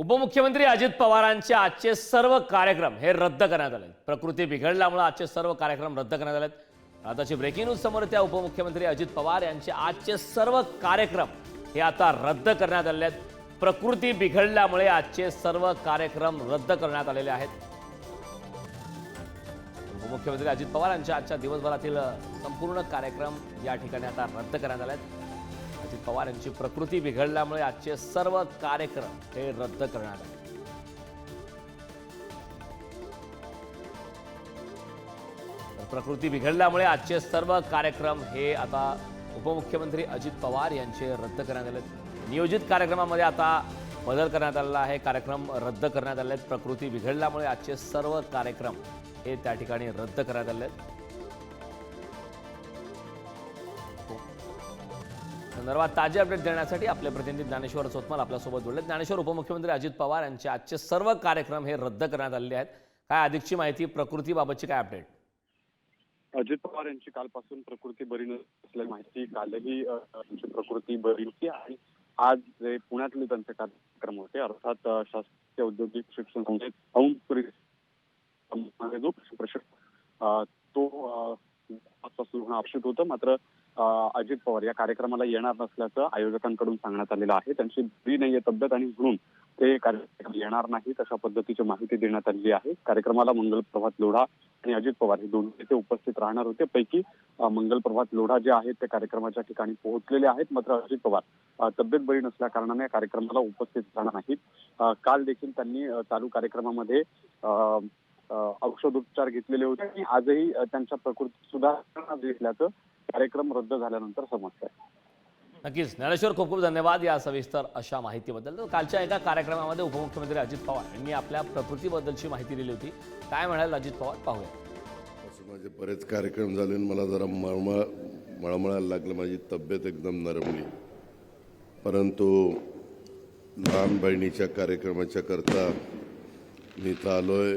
उपमुख्यमंत्री अजित पवारांचे आजचे सर्व कार्यक्रम हे रद्द करण्यात आले प्रकृती बिघडल्यामुळे आजचे सर्व कार्यक्रम रद्द करण्यात आले आताची ब्रेकिंग न्यूज समोर त्या उपमुख्यमंत्री अजित पवार यांचे आजचे सर्व कार्यक्रम हे आता रद्द करण्यात आलेले आहेत. प्रकृती बिघडल्यामुळे आजचे सर्व कार्यक्रम रद्द करण्यात आलेले आहेत. उपमुख्यमंत्री अजित पवार यांच्या आजच्या दिवसभरातील संपूर्ण कार्यक्रम या ठिकाणी आता रद्द करण्यात आले आहेत अजित पवार यांची प्रकृती बिघडल्यामुळे आजचे सर्व कार्यक्रम हे रद्द करण्यात आले. प्रकृती बिघडल्यामुळे आजचे सर्व कार्यक्रम हे आता उपमुख्यमंत्री अजित पवार यांचे रद्द करण्यात आले नियोजित कार्यक्रमामध्ये आता बदल करण्यात आलेला आहे. कार्यक्रम रद्द करण्यात आले आहेत प्रकृती बिघडल्यामुळे आजचे सर्व कार्यक्रम हे त्या ठिकाणी रद्द करण्यात आले आहेत संदर्भात ताजे अपडेट देण्यासाठी आपले प्रतिनिधी ज्ञानेश्वर चोतमल आपल्यासोबत जोडले ज्ञानेश्वर उपमुख्यमंत्री अजित पवार यांचे आजचे सर्व कार्यक्रम हे रद्द करण्यात आलेले आहेत. काय अधिकची माहिती प्रकृतीबाबतची काय अपडेट अजित पवार यांची कालपासून प्रकृती बरी नसल्याची माहिती कालही त्यांची प्रकृती बरी होती आणि आज जे पुण्यातले त्यांचे कार्यक्रम होते अर्थात शासकीय औद्योगिक शिक्षण संस्थेत औंध जो प्रशिक्षण तो अ, आजपासून होणं अपेक्षित होतं. मात्र अजित पवार या कार्यक्रमाला येणार नसल्याचं आयोजकांकडून सांगण्यात आलेलं आहे. त्यांची बरी नाहीये तब्येत आणि म्हणून ते कार्यक्रम येणार नाहीत अशा पद्धतीची माहिती देण्यात आलेली आहे. कार्यक्रमाला मंगल प्रभात लोढा आणि अजित पवार हे दोन्ही नेते उपस्थित राहणार होते. पैकी मंगल प्रभात लोढा जे आहेत ते कार्यक्रमाच्या ठिकाणी पोहोचलेले आहेत. मात्र अजित पवार तब्येत बरी नसल्या कारणाने या कार्यक्रमाला उपस्थित राहणार नाहीत. काल देखील त्यांनी चालू कार्यक्रमामध्ये औषधोपचार घेतलेले होते आणि आजही त्यांच्या प्रकृती सुधारणा दिसल्याचं कार्यक्रम रद्द झाल्यानंतर समजतंय नक्कीच. ज्ञानेश्वर खूप खूप धन्यवाद या सविस्तर अशा माहितीबद्दल. तर कालच्या एका कार्यक्रमामध्ये उपमुख्यमंत्री अजित पवार यांनी आपल्या प्रकृतीबद्दलची माहिती दिली होती. काय म्हणाल अजित पवार? पाहूया. असं माझे बरेच कार्यक्रम झाले आणि मला जरा मळमळ मळमळायला लागलं. माझी तब्येत एकदम नरमली. परंतु लहान बहिणीच्या कार्यक्रमाच्या करता मी इथं आलोय.